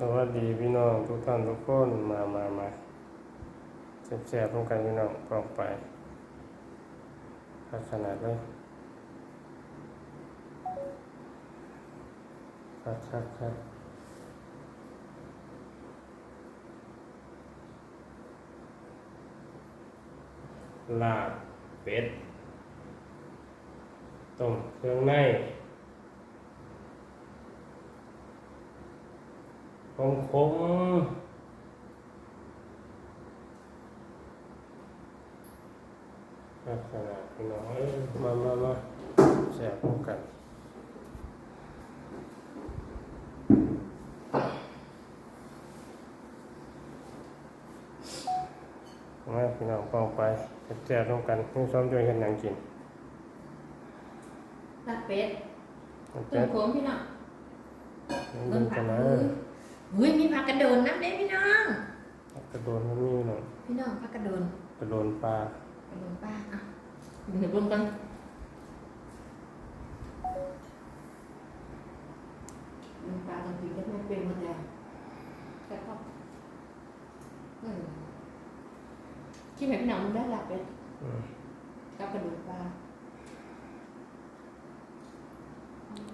สวัสดีพี่น้องทุกท่านทุกคนมามามาแซ่บๆพร้อมกันพี่น้องปองไปพักขนาเลยคักคักคักลาบเป็ดต้มเครื่องใน คงคงลักษณะพี่น้องเอ้ยมามามาแชร์พวกกันมาพี่น้องปองไปแชร์ร่วมกันให้ซ้อมด้วยกันอย่างกินลาบเป็ดแชตุ้มร์โค้งพี่น้องเบิ่งกันนะ เฮ้ยมีผักกระโดนน้ำเด้พี่น้อง กระโดนมันมีหน่อยพี่น้องผักกระโดนกระโดนปลากระโดนป้าอะเดี๋ยวรวมกันมันปลาบางทีก็ไม่เป็นหมดแล้วแต่ก็เออคิดไหมพี่น้องมันได้ลาบเป็ดอืมกับกระโดนปลา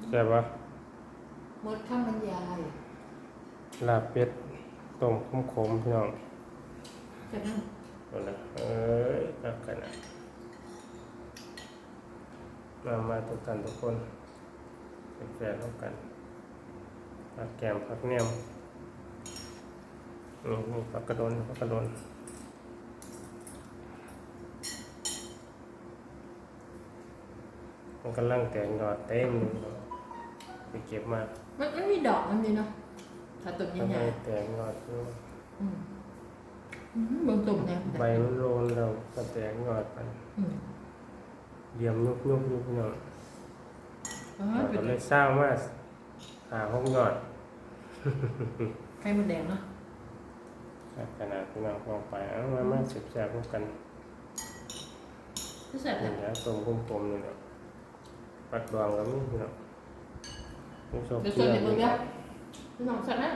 แซ่บปะ หมดข้ามบรรยาย ลาบเป็ดต้มขมๆพี่น้องจะนั่งเอาละเอ้ยรักกันนะมามาทุกท่านทุกคนเป็นแฟนร่วมกันพักแกมพักเนียมนี่นี่พักกระโดนพักกระโดนมันกำลังแตกยอดเต็มเลยไปเก็บมา มันมันมีดอกมันเลยเนาะ ถ้าตุ่มกำใหลัญ่งแตกยอดอยู่ๆอืมอืมเบางตุ่มเนี่ยใบมันโลนแล้วก็แตกยอดไปอืมเหลี่ยมยุบยุบยุบพี่น้องอ๋อเราเป็ก็นเลยเศร้ามากหาห้องยอดไข่มดแดงเนาะครับขนาดพี่น้องฟองไปเอามามาสิบแสบพวกกันที่ใส่อแบย่าบงนี้ยตรงกลมๆนี่เนาะปัดดวงกับนี่พี่น้องนี่ชอบเดี๋ยวเที่ส่วนยวเดี๋ยวมึงเดี๋ย วพี่น้องสักนะ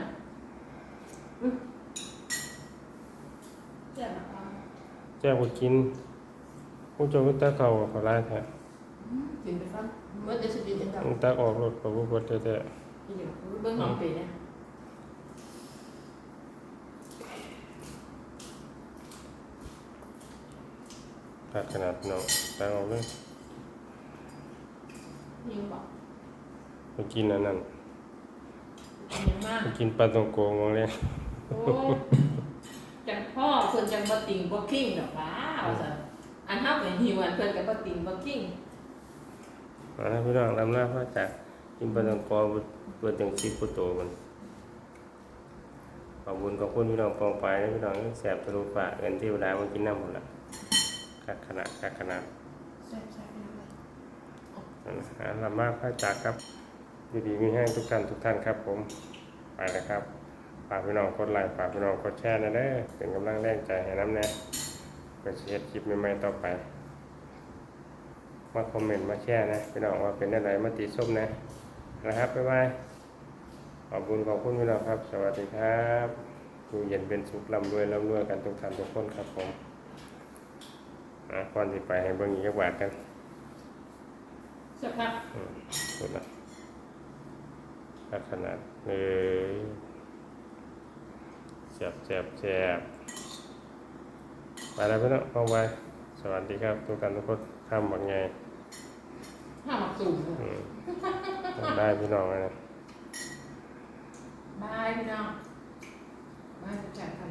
อืมเจ็บนะคะแจ้งกูกินผู้เจ้าก็ตาเข่าเขาไล่แท้อืมกินไปฟังเมื่อเดี๋ยวสิกินเองกับมึงตาออกรถกับผู้บดแท้เดี๋ยวเบิ้งน้องปีเนี่ยๆขาดขนาดพี่น้องตาออกเลยยิงบอก ไปกินอันนั้น กินยังมากไปกินปลาตองโกงมาเลยโอ้จังพ่อเพิ่นจังบ่ติงบ่กิ้งดอกว้าวซะอันเฮาเป็นหิวอันเพิ่นก็บ่ติงบ่กิ้งมาแล้วพี่น้องลำหน้าพระจากกินปลาตองโกเปิดจังซิปปุโตมันขอบคุณขอบคุณพี่น้องปองไปนะพี่น้องแสบทะลุฝาเงินที่เวลามากินน้ำหมดละขาดขนาดขาดขนาดแซ่บๆเลยอ่าลำมากพระจากครับ ดีดีมีให้ทุกท่านทุกท่านครับผม ไปแล้วครับฝากพี่น้องกดไลค์ฝากพี่น้องกดแชร์นะเด้อเป็นกำลังแรงใจให้น้ำแน่เพื่อจะเฮ็ดคลิปใหม่ๆต่อไป มาคอมเมนต์มาแชร์นะพี่น้องว่าเป็นอะไรมาติส้มนะนะครับบ๊ายบายขอบคุณขอบคุณพี่น้องครับ สวัสดีครับอยู่เย็นเป็นสุขร่ำรวยร่ำรวยกันทุกท่านทุกคนครับผมอะก่อนที่ไปให้เบิ่งอีกจักบาทกันสักพักอืมสุดละ ลักษณะเออแสบแสบแสบไปแล้วพี่น้องเอาไว้สวัสดีครับทุกท่านทุกคนทำแบบไงห้าหมักสูงอืมได้พี่น้องนะบายพี่น้องบายจัดกัน